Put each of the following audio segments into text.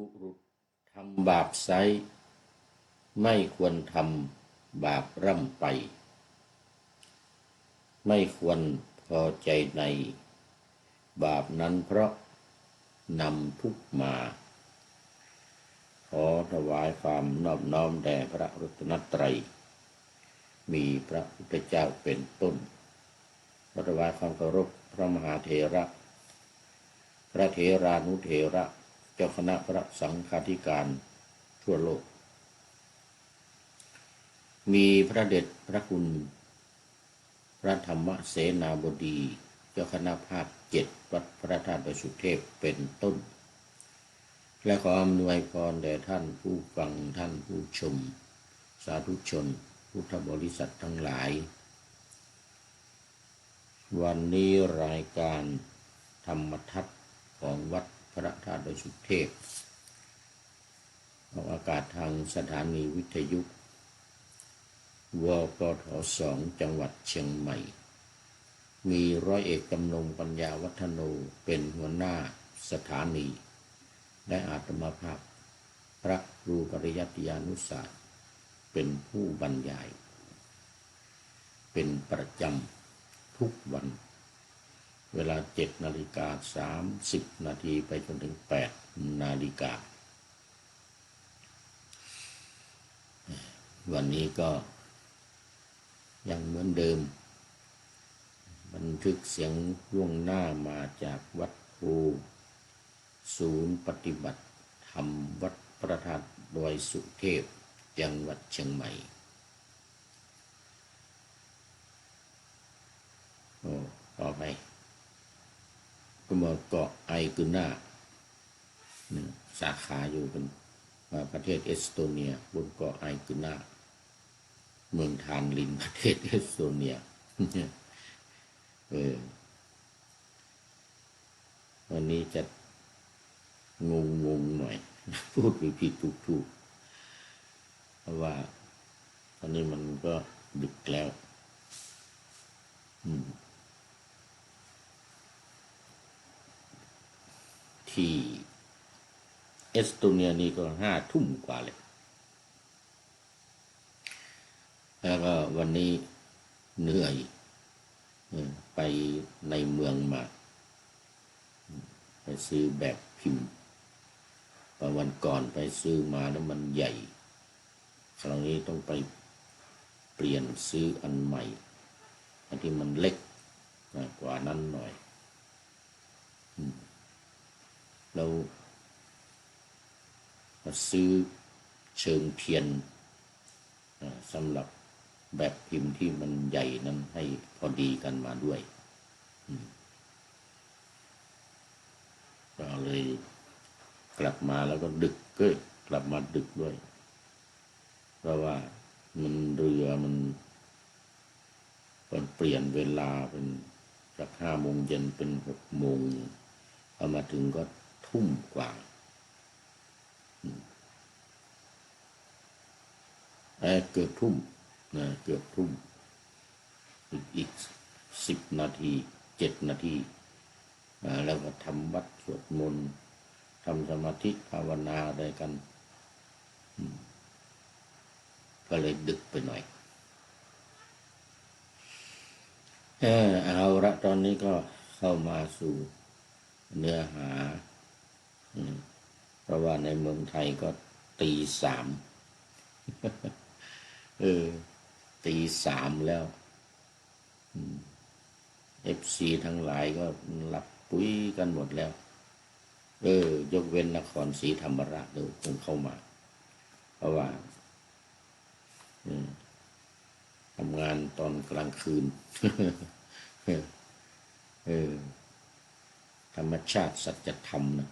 บุรุษทำบาปไซไม่ควรทำบาปร่ำไป ไม่ควรพอใจใน บาปนั้นเพราะนำทุกมา ขอถวายความนอบน้อมแด่พระรัตนตรัย มีพระพุทธเจ้าเป็นต้นถวายความเคารพพระมหาเถระ พระเถรานุเถระ จ้าคณะพระสังฆาธิการทั่วโลก มีพระเดชพระคุณพระธรรมเสนาบดี เจ้าคณะภาคเจ็ดวัดพระธาตุประสุเทพเป็นต้น และขออำนวยพรแด่ท่านผู้ฟังท่านผู้ชม สาธุชนพุทธบริษัททั้งหลาย วันนี้รายการธรรมทัศน์ของวัด ระธาตุดยสุเทพออกอากาศทางสถานีวิทยุวปทสองจังหวัดเชียงใหม่ มีร้อยเอกกำนงปัญญาวัฒโนเป็นหัวหน้าสถานี และอาตมาภาพพระครูปริยัติยานุศาสตร์ เป็นผู้บรรยาย เป็นประจำทุกวัน เวลาเจ็ดนาฬิกาสามสิบนาทีไปจนถึงแปดนาฬิกา วันนี้ก็ยังเหมือนเดิม บันทึกเสียงล่วงหน้ามาจากวัดภูศูนย์ปฏิบัติธรรมวัดพระธาตุดอยสุเทพ จังหวัดเชียงใหม่โอ้ต่อไป ก็มาเกาะไอกุน่าสาขาอยู่เป็นประเทศเอสโตเนีย บนเกาะไอกุน่าเมืองทานลินประเทศเอสโตเนียเออวันนี้จะงงงงหน่อย พูดผิดผิดถูกถูกเพราะว่าตอนนี้มันก็ดึกแล้ว อืม ที่เอสโตเนียนี่ก็ห้าทุ่มกว่าเลย แล้วก็วันนี้เหนื่อยไปในเมืองมา ไปซื้อแบบพิมพ์พอวันก่อนไปซื้อมาแล้วมันใหญ่ คราวนี้ต้องไปเปลี่ยนซื้ออันใหม่ อันที่มันเล็กกว่านั้นหน่อยอืม เราซื้อเชิงเทียนสำหรับแบบพิมพ์ที่มันใหญ่นั้นให้พอดีกันมาด้วยก็เลยกลับมาแล้วก็ดึกก็กลับมาดึกด้วย เพราะว่ามันเรือมันมันเปลี่ยนเวลาเป็นจากห้าโมงเย็นเป็นหกโมงพอมาถึงก็ ทุ่มกว่าเออเกือบทุ่มนะเกือบทุ่มอีกอีกสิบนาทีเจ็ดนาทีแล้วก็ทำวัดสวดมนต์ทำสมาธิภาวนาอะไรกัน ก็เลยดึกไปหน่อยเออเอาละตอนนี้ก็เข้ามาสู่เนื้อหา เพราะว่าในเมืองไทยก็ตีสามเออตีสามแล้วเอฟซีทั้งหลายก็หลับปุ้ยกันหมดแล้ว เออ ยกเว้นนครศรีธรรมราชเดี๋ยวคงเข้ามา เพราะว่าทำงานตอนกลางคืน เออ ธรรมชาติสัจธรรมนะ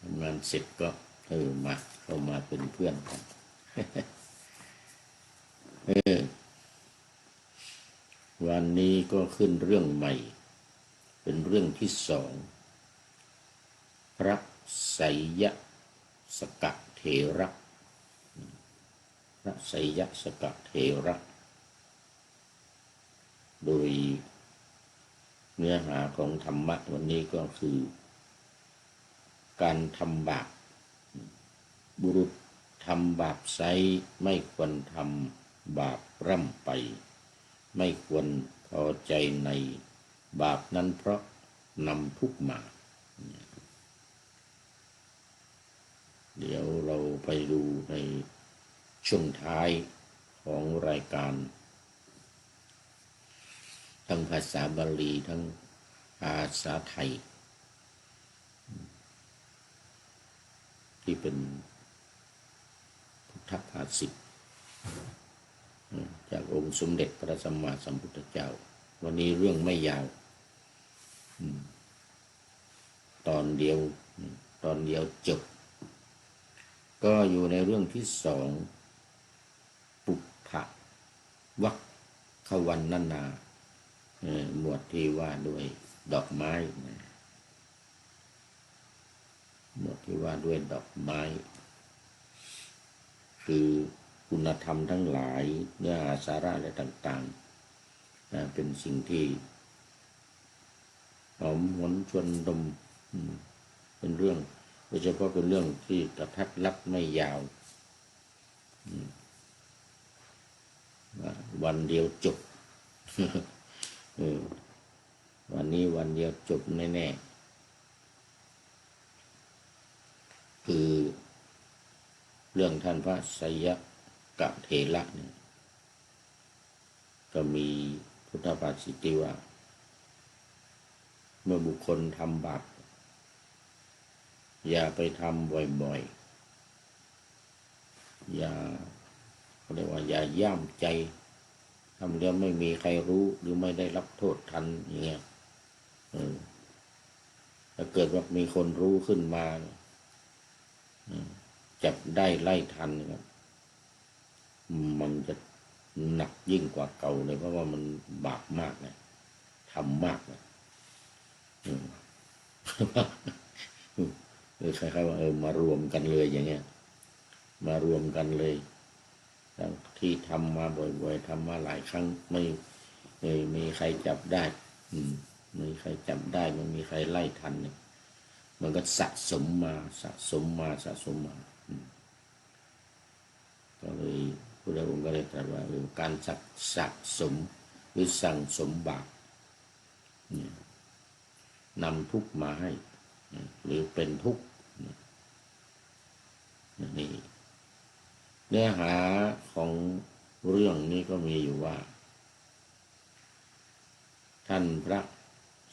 ทำงานเสร็จก็เออมาเข้ามาเป็นเพื่อนกันเออวันนี้ก็ขึ้นเรื่องใหม่ เป็นเรื่องที่สอง พระไสยสกะเทระพระไสยสกะเทระ โดยเนื้อหาของธรรมะวันนี้ก็คือ การทำบาปบุรุษทำบาปไซไม่ควรทำบาปร่ำไป ไม่ควรพอใจในบาปนั้นเพราะนำทุกมา เดี๋ยวเราไปดูในช่วงท้ายของรายการ ทั้งภาษาบาลีทั้งภาษาไทย ที่เป็นพุทธภาษิตจากองค์สมเด็จพระสัมมาสัมพุทธเจ้า วันนี้เรื่องไม่ยาว ตอนเดียว ตอนเดียวจบ ก็อยู่ในเรื่องที่สองปุพพะวักขวันนานาหมวดที่ว่าด้วยดอกไม้นะ หมวดที่ว่าด้วยดอกไม้ คือคุณธรรมทั้งหลายเนื้อหาสาระอะไรต่างๆนะเป็นสิ่งที่หอมหวนชวนดมเป็นเรื่องโดยเฉพาะเป็นเรื่องที่กระทัดรัดไม่ยาว วันเดียวจบวันนี้วันเดียวจบแน่ๆ คือ เรื่องท่านพระสยกะเถระเนี่ยก็มีพุทธภาษิตที่ว่า เมื่อบุคคลทำบาปอย่าไปทำบ่อยๆ อย่าเขาเรียกว่า อย่าย่ามใจทำแล้วไม่มีใครรู้หรือไม่ได้รับโทษทันอย่างเงี้ยถ้าเกิดว่ามีคนรู้ขึ้นมาเออ จับได้ไล่ทันครับ มันจะหนักยิ่งกว่าเก่าเลย เพราะว่ามันบาปมากนะทำมากนะอืมเออคล้ายๆว่าเออมารวมกันเลยอย่างเงี้ย มารวมกันเลยที่ทำมาบ่อยๆทำมาหลายครั้งไม่ไม่มีใครจับได้ อืมไม่มีใครจับได้ไม่มีใครไล่ทันเนี่ย มันก็สะสมมาสะสมมาสะสมมาก็เลยพระองค์ก็เลยตรัสว่าการสะสะสมหรือสั่งสมบาปนำทุกมาให้ หรือเป็นทุกนี่เนื้อหาของเรื่องนี้ก็มีอยู่ว่า ท่านพระ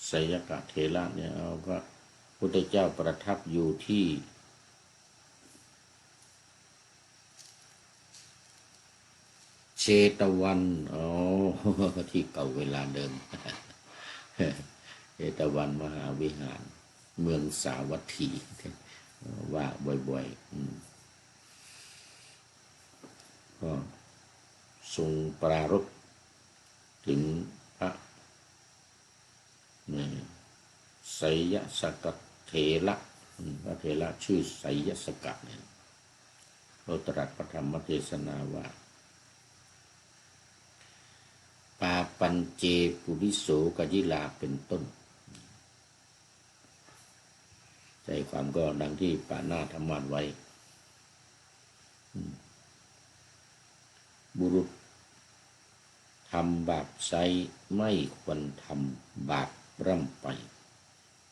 สยกะเทระเนี่ยเอาพระ พุทธเจ้าประทับอยู่ที่ เชตวันอ๋อที่เก่าเวลาเดิมเชตวันมหาวิหาร เมืองสาวัตถีว่าบ่อยๆก็ทรงปรารภถึงพระนี่ไสยสกัด ระพระเถระชื่อไสยสกัดเนี่ยเราตรัสพระธรรมเทศนาว่า ปาปัญเจปุริโสกยิลาเป็นต้น ใจความก็ดังที่ปาหน้าธรรมันไว้ บุรุษทำบาปไซไม่ควรทำบาปร่ำไป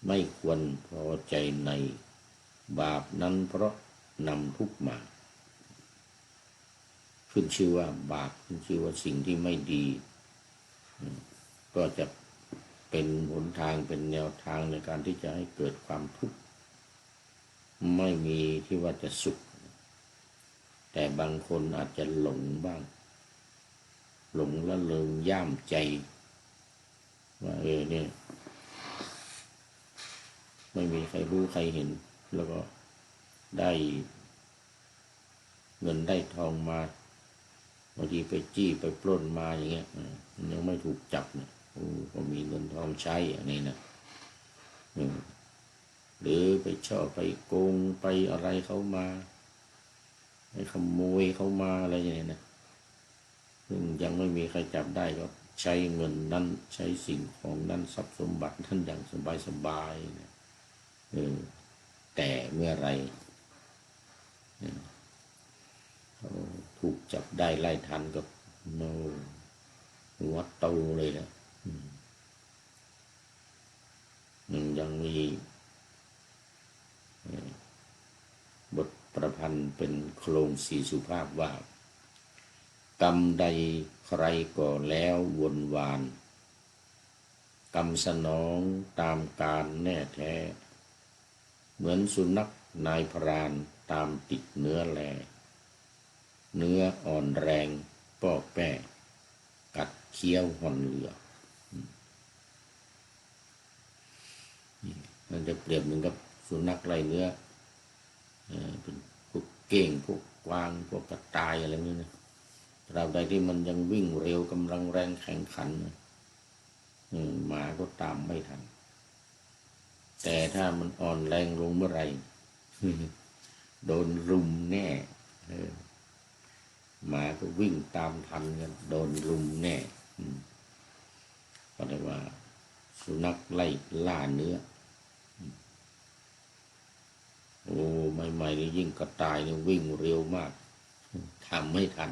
ไม่ควรพอใจในบาปนั้นเพราะนำทุกมา ขึ้นชื่อว่าบาปขึ้นชื่อว่าสิ่งที่ไม่ดี ก็จะเป็นหนทางเป็นแนวทางในการที่จะให้เกิดความทุกข์ไม่มีที่ว่าจะสุข แต่บางคนอาจจะหลงบ้าง หลงละเลงย่ามใจ ว่าเออเนี่ย ไม่มีใครรู้ใครเห็น แล้วก็ได้ เงินได้ทองมาบางทีไปจี้ไปปล้นมาอย่างเงี้ยมันยังไม่ถูกจับเนี่ยก็มีเงินทองใช้อันนี้นะหรือไปชอบไปโกงไปอะไรเขามาไปขโมยเขามาอะไรอย่างเงี้ยนะซึ่งยังไม่มีใครจับได้ก็ใช้เงินนั้นใช้สิ่งของนั้นทรัพย์สมบัติท่านอย่างสบายสบายนะ แต่เมื่อไรถูกจับได้ไล่ทันก็โนหัวโตเลยนะมันยังมีบทประพันธ์เป็นโครงสีสุภาพว่ากรรมใดใครก่อแล้ววนวานกรรมสนองตามการแน่แท้ เหมือนสุนัขนายพรานตามติดเนื้อแล เนื้ออ่อนแรงป้อแป้กัดเคี้ยวห่อนเหลือมันจะเปรียบเหมือนกับสุนัขไล่เนื้อเป็นพวกเก้งพวกกวางพวกกระต่ายอะไรนี่นะตราบใดที่มันยังวิ่งเร็วกำลังแรงแข่งขันหมาก็ตามไม่ทัน แต่ถ้ามันอ่อนแรงลงเมื่อไหร่โดนรุมแน่หมาก็วิ่งตามทันกันโดนรุมแน่ก็เรียกว่า สุนัขไล่ล่าเนื้อ โอ้ใหม่ๆนี่ยิ่งกระต่ายนี่วิ่งเร็วมากทำไม่ทัน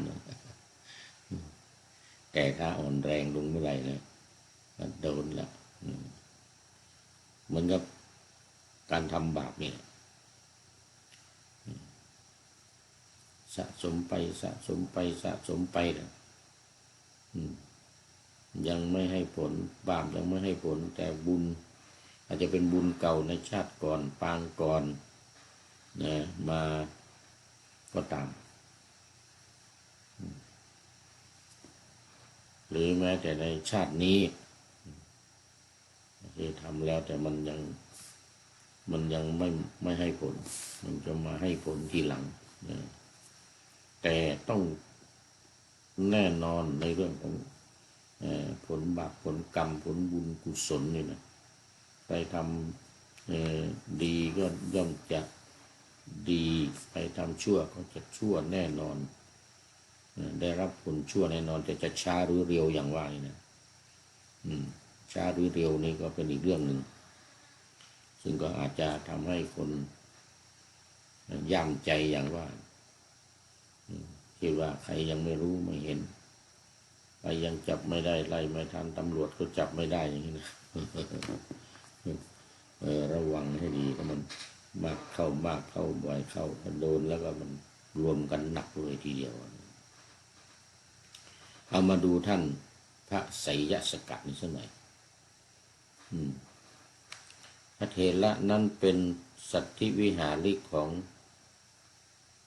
แต่ถ้าอ่อนแรงลงเมื่อไหร่เนี่ยโดนละเหมือนกับ การทำบาปเนี่ยสะสมไปสะสมไปสะสมไปนะยังไม่ให้ผลบาปยังไม่ให้ผล แต่บุญ อาจจะเป็นบุญเก่าในชาติก่อนปางก่อนนะมาก็ตาม หรือแม้แต่ในชาตินี้ที่ทำแล้วแต่มันยัง มันยังไม่ไม่ให้ผล มันจะมาให้ผลทีหลังนะแต่ต้องแน่นอนในเรื่องของผลบาปผลกรรมผลบุญกุศลนี่นะไปทำดีก็ย่อมจะดีไปทำชั่วก็จะชั่วแน่นอน ได้รับผลชั่วแน่นอนจะจะช้าหรือเร็วอย่างว่านี่นะช้าหรือเร็วนี่ก็เป็นอีกเรื่องหนึ่ง ซึ่งก็อาจจะทำให้คนย่ำใจอย่างว่าคิดว่าใครยังไม่รู้ไม่เห็นใครยังจับไม่ได้ไล่ไม่ทันตำรวจก็จับไม่ได้อย่างนี้นะระวังให้ดีก็มันมากเข้ามากเข้าบ่อยเข้าโดนแล้วก็มันรวมกันหนักเลยทีเดียว เอามาดูท่านพระไสยสกัดนี่สักหน่อยพ ระเทระนั้นเป็นสัตธิวิหาริกของ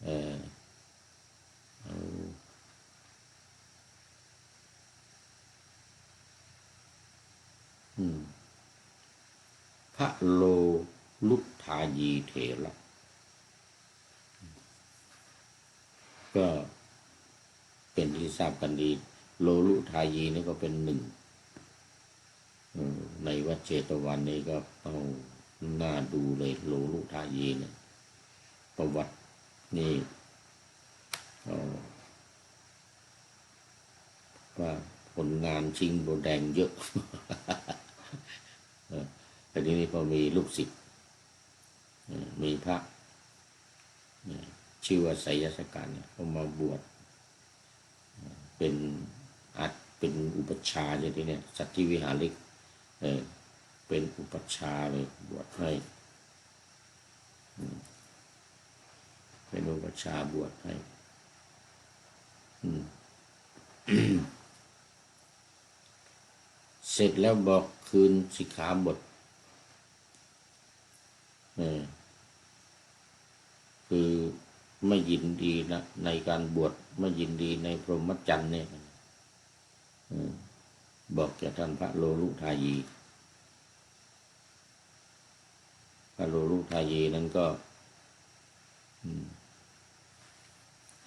เออพระโลลุทายีเถระก็เป็นที่ทราบกันดี โลลุทายีนี่ก็เป็นหนึ่ง ในวัดเจตวันนี้ก็เอาหน้าดูเลยโลลุทายีเนี่ยประวัตินี่ว่าผลงานชิงโบแดงเยอะแต่ทีนี้พอมีลูกศิษย์มีพระชื่อว่าไสยสการเนี่ยเขามาบวชเป็นอาจเป็นอุปชาอย่างที่เนี่ยสัตธิวิหาริก เป็นอุปชาเลยบวชให้ เป็นอุปชาบวชให้เสร็จแล้วบอกคืนสิกขาบทคือไม่ยินดีนะในการบวชไม่ยินดีในพรหมจรรย์เนี่ยบอกแก่ท่านพระโลลุทายี พระโลลุทายีนั้นก็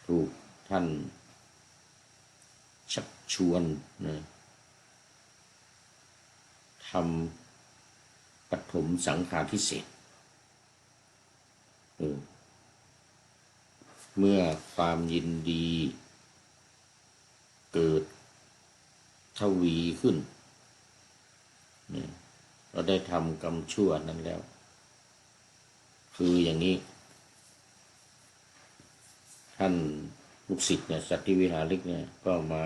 ถูกท่าน ชักชวนนะทำปฐมสังฆาทิเศษเมื่อความยินดี เกิดทวีขึ้น เราได้ทำกรรมชั่วนั้นแล้ว คืออย่างนี้ ท่านลูกศิษย์เนี่ยสัตวิหาริกเนี่ยก็มา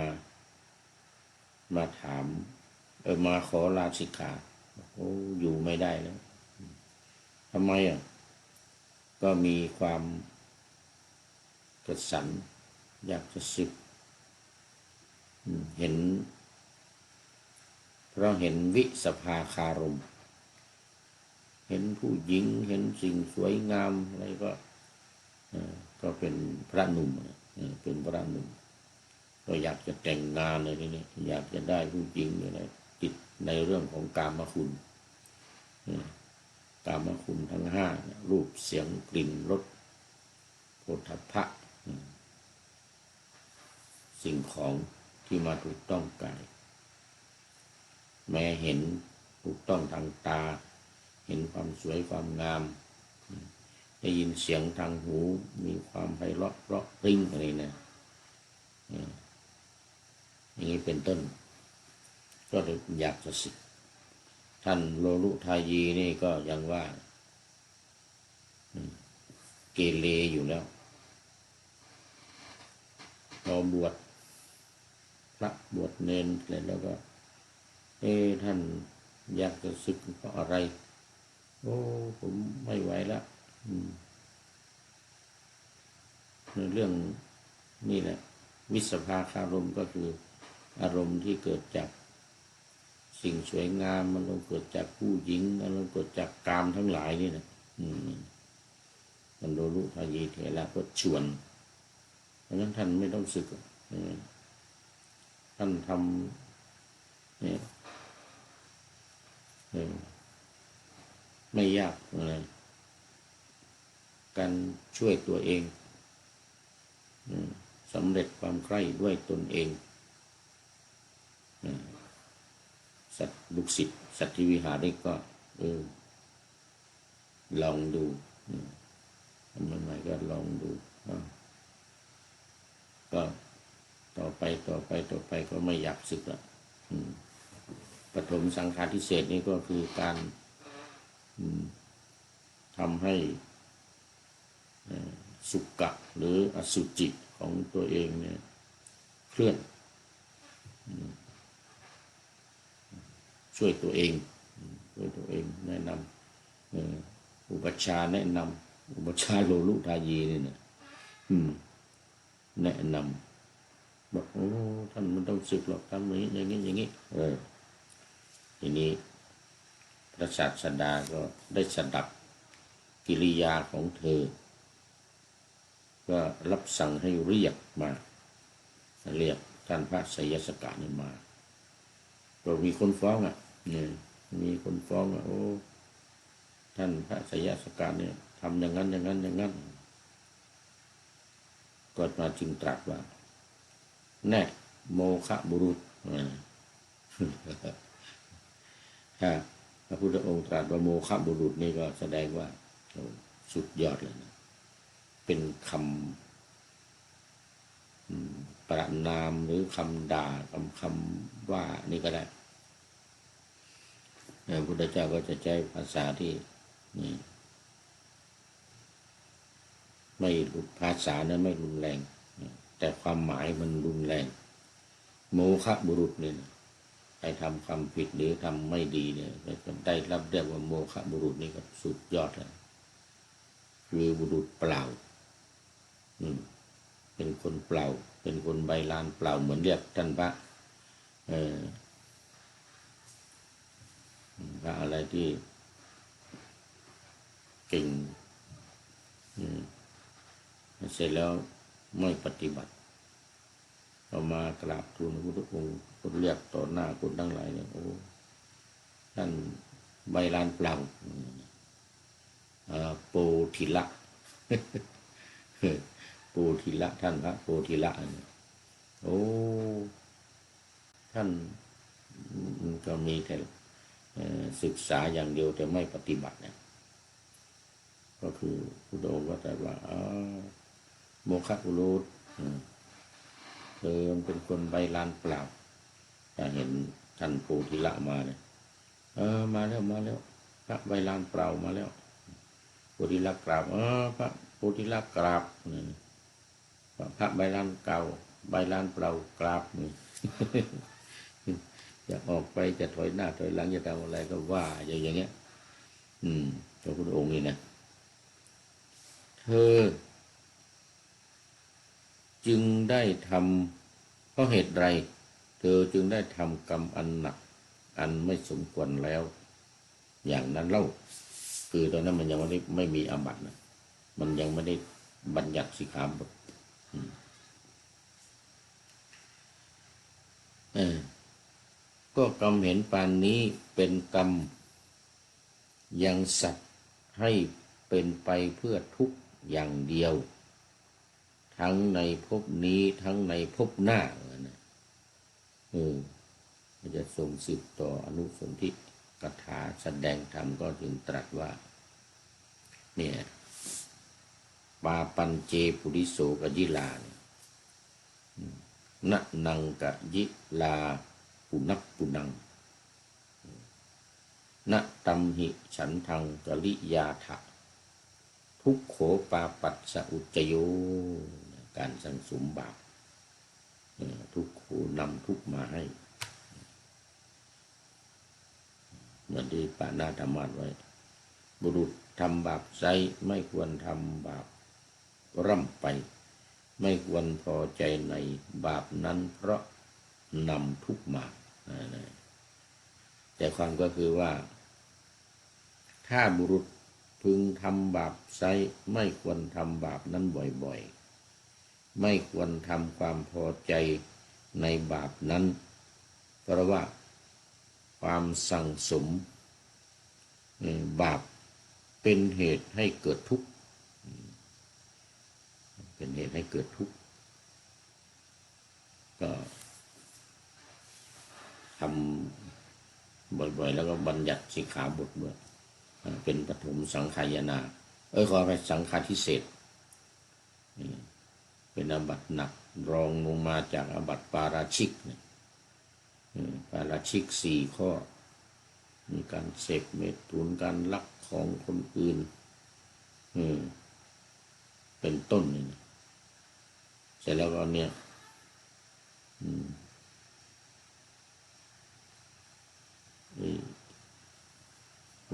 มาถาม เออมาขอลาสิกขาโอ้อยู่ไม่ได้แล้วทำไมอะก็มีความกระสัน อยากจะศึกอืมเห็น เพราะเห็นวิสภาคารม เห็นผู้หญิงเห็นสิ่งสวยงามอะไรก็ก็เป็นพระหนุ่มอะเป็นพระหนุ่มก็อยากจะแต่งงานเลยทีนี้อยากจะได้ผู้หญิงอะไรติดในเรื่องของกามคุณกามคุณทั้งห้ารูปเสียงกลิ่นรสโผฏฐัพะสิ่งของที่มาถูกต้องกายแม้เห็นถูกต้องทางตา ห็นความสวยความงาม ได้ยินเสียงทางหูมีความไพเราะเพราะพริ้งอะไรเนี่ยอย่างนี้เป็นต้น ก็เลยอยากจะสิกท่านโลลุทายีนี่ก็ยังว่าเกเรอยู่แล้วพอบวชพระบวชเนนเสร็จแล้วก็ เอท่านอยากจะศึกเพราะอะไร โอ้ผมไม่ไหวแล้วในเรื่องนี่แหละ วิสภาคารมก็คืออารมณ์ที่เกิดจากสิ่งสวยงามมันเกิดจากผู้หญิงมันเกิดจากกามทั้งหลายนี่นะมันโดรุทายีเถระก็ชวน เพราะฉะนั้นท่านไม่ต้องศึกท่านทำเนี่ยเออ ไม่ยากอะการช่วยตัวเองสำเร็จความใคร่ด้วยตนเองสัตว์ลูกศิษย์สัตว์ที่วิหาริกก็เออลองดูทำใหม่ก็ลองดูก็ต่อไปต่อไปต่อไปก็ไม่อยากศึกละปฐมสังฆาทิเศษนี่ก็คือการ ทำให้สุกะหรืออสุจิของตัวเองเนี่ยเคลื่อน ช่วยตัวเอง ช่วยตัวเองแนะนำอุปชฌาย์แนะนำอุปชฌาย์โลลุทายีนี่นะแนะนำบอกโอ้ท่านมันต้องศึกหรอกทำอย่างนี้อย่างนี้อย่างนี้เออทีนี้ พระศาสดาก็ได้สดับกิริยาของเธอ ก็รับสั่งให้เรียกมา เรียกท่านพระสยสกานี่มาก็มีคนฟ้องอะเนี่ยมีคนฟ้องอะโอ้ ท่านพระสยสกาเนี่ยทำอย่างนั้นอย่างนั้นอย่างนั้นก็มาจึงตรัสว่า แน่โมคะบุรุษอ่า ระพุทธองค์ตรัสว่าโมคะบุรุษนี่ก็แสดงว่าสุดยอดเลยนะเป็นคำประนามหรือคำด่าคำคำว่านี่ก็ได้พระพุทธเจ้าก็จะใช้ภาษาที่นี่ไม่รุภาษานั้นไม่รุนแรง แต่ความหมายมันรุนแรง โมฆะบุรุษเนี่ย ใครทำความผิดหรือทำไม่ดีเนี่ยก็ได้รับเรียกว่าโมฆะบุรุษนี่ก็สุดยอดเลยคือบุรุษเปล่า อืม เป็นคนเปล่า เป็นคนใบลานเปล่าเหมือนเรียกท่านพระเออพระอะไรที่เก่งอืมเสร็จแล้วไม่ปฏิบัติ เรามากราบทูลพระพุทธองค์คนเรียกต่อหน้าคนทั้งหลายเนี่ยโอ้ท่านใบลานเปล่าโปธิละโปธิละท่านพระโปธิละโอ้ท่านก็มีแต่ศึกษาอย่างเดียวแต่ไม่ปฏิบัติเนี่ย ก็คือพุทธองค์ก็ตรัสว่าโมคะอุรุต อืมเธอมันเป็นคนใบลานเปล่าถ้าเห็นท่านโพธิละมาเนี่ยเออมาแล้วมาแล้ว พระใบลานเปล่ามาแล้วโพโพธิลักราบเออพระโพธิลักราบนี่พระพระใบลานเก่า ใบลานเปล่ากราบนี่จะออกไปจะถอยหน้าถอยหลังจะทำอะไรก็ว่าอย่างอย่างเงี้ย อืมพระพุทธองค์นี่นะเธอ จึงได้ทำเพราะเหตุไร เธอจึงได้ทำกรรมอันหนัก อันไม่สมควรแล้ว อย่างนั้นเล่า คือตอนนั้นมันยังไม่ได้ไม่มีอาบัตินะมันยังไม่ได้บัญญัติสิกขาบทก็กรรมเห็นปานนี้เป็นกรรม ยังสัตว์ให้เป็นไปเพื่อทุกอย่างเดียว ทั้งในภพนี้ทั้งในภพหน้านะเออมันจะส่งสืบต่ออนุสนธิกถาแสดงธรรมก็ถึงตรัสว่า เนี่ยปาปัญเจปุริโสกยิลาเนี่ยณนังกะยิลาปุนักปุนังณตัมหิฉันทังกลิยาถะทุกโขปาปัสสะอุจโย การสังสมบาปทุกโขนำทุกมาให้ เหมือนที่ปานาธรรมาไว้ บุรุษทำบาปใจไม่ควรทำบาปร่ำไป ไม่ควรพอใจในบาปนั้น เพราะนำทุกมา แต่ความก็คือว่า ถ้าบุรุษพึงทำบาปไซไม่ควรทำบาปนั้นบ่อย ๆ ไม่ควรทำความพอใจในบาปนั้น เพราะว่าความสั่งสมบาปเป็นเหตุให้เกิดทุกข์ เป็นเหตุให้เกิดทุกข์ ก็ทำบ่อยๆ แล้วก็บัญญัติสิกขาบทด้วยอ่าเป็นปฐมสังขายนา เอ้ยขอไปสังฆาทิเศษ เป็นอาบัติหนัก รองลงมาจากอาบัติปาราชิกเนี่ยปาราชิกสี่ข้อ มีการเสพเมตุนการลักของคนอื่นเป็นต้นนี่นะเสร็จแล้วก็เนี่ยอ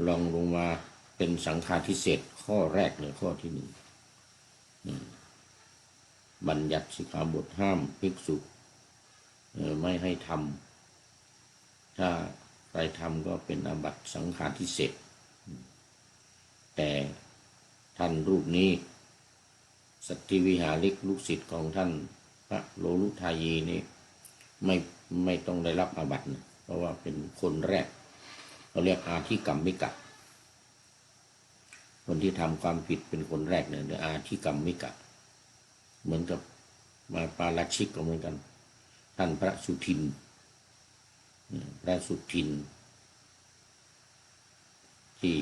ลองลงมาเป็นสังฆาทิเศษข้อแรกเลยข้อที่หนึ่ง บัญญัติสิกขาบทห้ามภิกษุไม่ให้ทำถ้าใครทำก็เป็นอาบัติสังฆาทิเศษแต่ท่านรูปนี้ สัตติวิหาริกลูกศิษย์ของท่านพระโลลุทายีนี่ไม่ไม่ต้องได้รับอาบัตินะเพราะว่าเป็นคนแรกเราเรียกอาธิกรรมมิกะคนที่ทำความผิดเป็นคนแรกเนี่ยอาธิกรรมมิกะ เหมือนกับมาปาราชิกก็เหมือนกัน ท่านพระสุทิน พระสุทิน ที่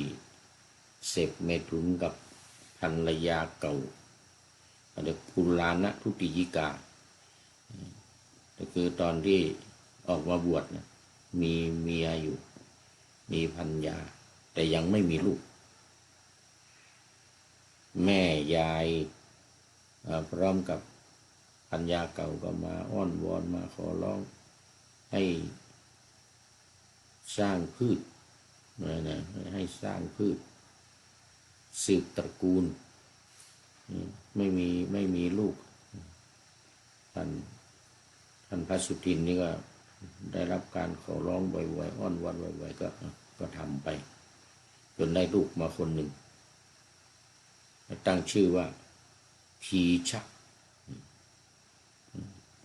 เสพเมถุนกับภรรยาเก่าเรียกปุลานะทุติยิกา ก็คือตอนที่ออกมาบวชนะมีเมียอยู่ มีพันยา แต่ยังไม่มีลูก แม่ยาย พร้อมกับพันยาเก่าก็มาอ้อนวอนมาขอร้องให้สร้างพืชนะนะให้สร้างพืช สืบตระกูล ไม่มีไม่มีลูกท่านท่านพระสุทินนี่ก็ได้รับการขอร้องบ่อยๆอ้อนวอนบ่อยๆก็ก็ทำไป จนได้ลูกมาคนหนึ่งตั้งชื่อว่า พีชะ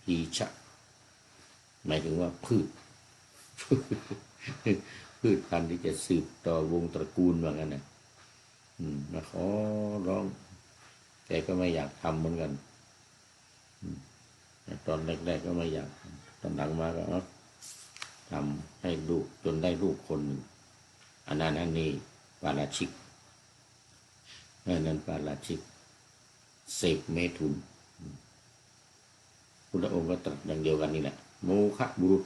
พีชะ หมายถึงว่าพืช พืชพันธุ์ที่จะสืบต่อวงตระกูลว่างั้นนะอืมมาขอร้องแกก็ไม่อยากทำเหมือนกันตอนแรกๆก็ไม่อยากตอนหลังมาก็ทำให้ลูกจนได้ลูกคนหนึ่งอันนั้นอันนี้ปาราชิกอันนั้นปาราชิก เสพเมถุนพุทธองค์ก็ตรัสดังเดียวกันนี่แหละโมฆะบุรุษ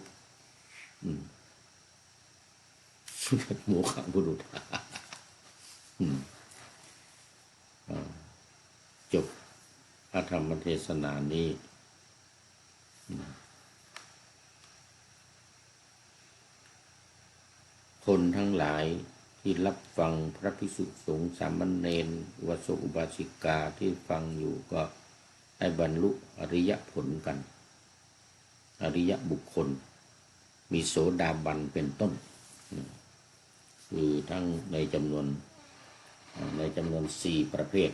โมฆะบุรุษจบพระธรรมเทศนานี้คนทั้งหลาย ที่รับฟังพระภิกษุสงฆ์สามเณรวสอุบาสิกาที่ฟังอยู่ก็ได้บรรลุอริยผลกัน อริยบุคคล มีโสดาบันเป็นต้น คือทั้งในจำนวนในจำนวนสี่ประเภท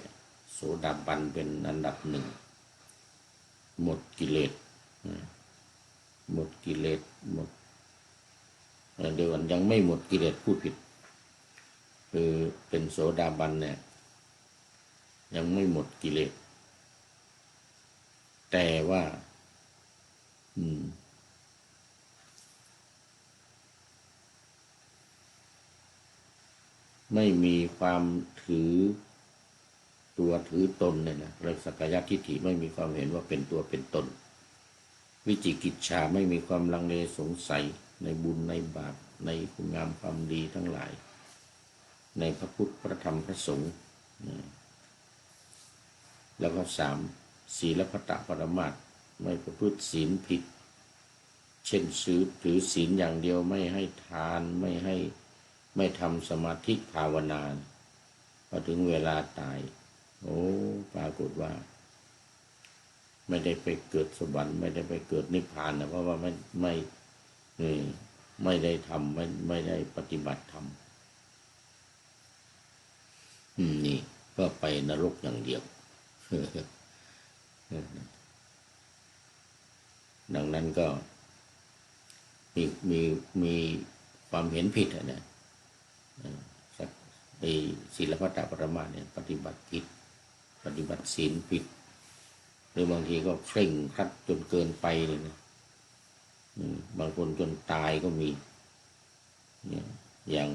โสดาบันเป็นอันดับหนึ่ง หมดกิเลสหมดกิเลสหมดเดี๋ยวกันยังไม่หมดกิเลสพูดผิด คือเป็นโสดาบันเนี่ย ยังไม่หมดกิเลส แต่ว่า อืม ไม่มีความถือตัวถือตนเนี่ยนะเรื่องสักยะทิฏฐิไม่มีความเห็นว่าเป็นตัวเป็นตน วิจิกิจฉาไม่มีความลังเลสงสัยในบุญในบาปในคุณงามความดีทั้งหลาย ในพระพุทธพระธรรมพระสงฆ์แล้วก็สามศีลพัตตปรมาตไม่ประพฤติศีลผิด เช่นซื้อถือศีลอย่างเดียวไม่ให้ทานไม่ให้ไม่ทำสมาธิภาวนาพอถึงเวลาตาย โอ้ปรากฏว่า ไม่ได้ไปเกิดสวรรค์ไม่ได้ไปเกิดนิพพานนะเพราะว่าไม่ไม่ไม่ได้ทำไม่ไม่ได้ปฏิบัติธรรม นี่ก็ไปนรกอย่างเดียวดังนั้นก็ มีมีมีความเห็นผิดนะไอ้ศีลพัตตปรมาเนี่ยปฏิบัติผิด ปฏิบัติศีลผิด หรือบางทีก็เคร่งครัดจนเกินไปเลยนะบางคนจนตายก็มี อย่าง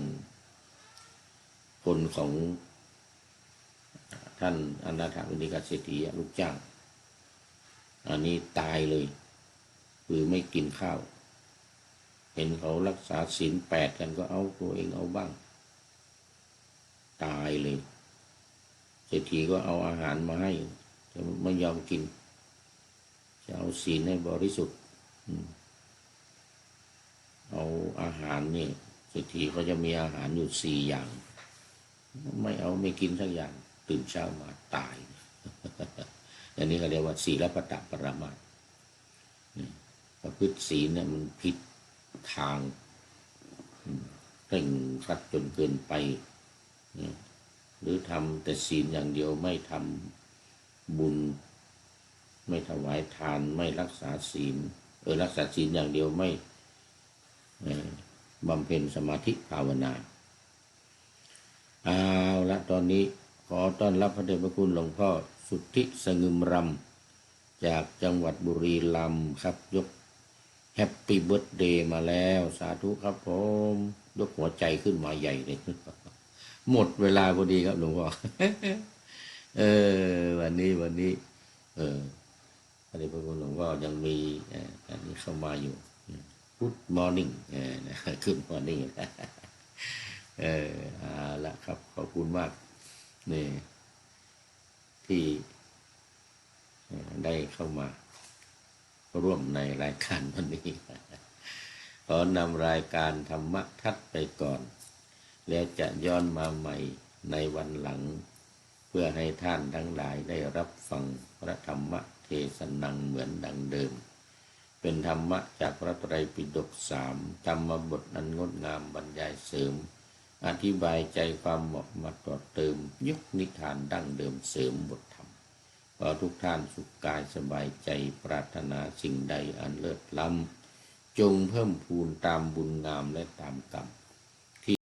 คนของ ท่านอนาถาวินิกาเศรษฐีลูกจ้าง อันนี้ตายเลย คือไม่กินข้าว เห็นเขารักษาศีลแปดกันก็เอาตัวเองเอาบ้าง ตายเลยเศรษฐีก็เอาอาหารมาให้แต่ไม่ยอมกิน จะเอาศีลให้บริสุทธิ์เอาอาหารนี่เศรษฐีเขาจะมีอาหารอยู่สี่อย่าง ไม่เอาไม่กินสักอย่าง ตื่นเช้ามาตาย อันนี้เขาเรียกว่าศีลปตะปรมาประพฤติศีลเนี่ยมันผิดทางเร่งรัดจนเกินไป หรือทำแต่ศีลอย่างเดียวไม่ทำบุญ ไม่ถวายทานไม่รักษาศีล เออรักษาศีลอย่างเดียวไม่บำเพ็ญสมาธิภาวนา เอาละตอนนี้ ขอต้อนรับพระเดชพระคุณหลวงพ่อสุทธิสงึมรำจากจังหวัดบุรีรัมย์ครับ ยกแฮปปี้เบิร์ดเดย์มาแล้ว สาธุครับผม ยกหัวใจขึ้นมาใหญ่เลยหมดเวลาพอดีครับหลวงพ่อเออ วันนี้วันนี้ เออพระเดชพระคุณหลวงพ่อยังมีอันนี้เข้ามาอยู่ Good morning เออนะ Good morning เออเอาละครับ ขอบคุณมาก นี่ที่ได้เข้ามาร่วมในรายการวันนี้ ขอนำรายการธรรมะทัดไปก่อน แล้วจะย้อนมาใหม่ในวันหลัง เพื่อให้ท่านทั้งหลายได้รับฟังพระธรรมเทศนังเหมือนดังเดิม เป็นธรรมะจากพระไตรปิฎกสามธรรมบทนันงดงามบรรยายเสริม อธิบายใจความเหมาะมาต่อเติมยกนิทานดั้งเดิมเสริมบทธรรมขอทุกท่านสุขกายสบายใจปรารถนาสิ่งใดอันเลิศล้ำจงเพิ่มพูนตามบุญงามและตามกรรม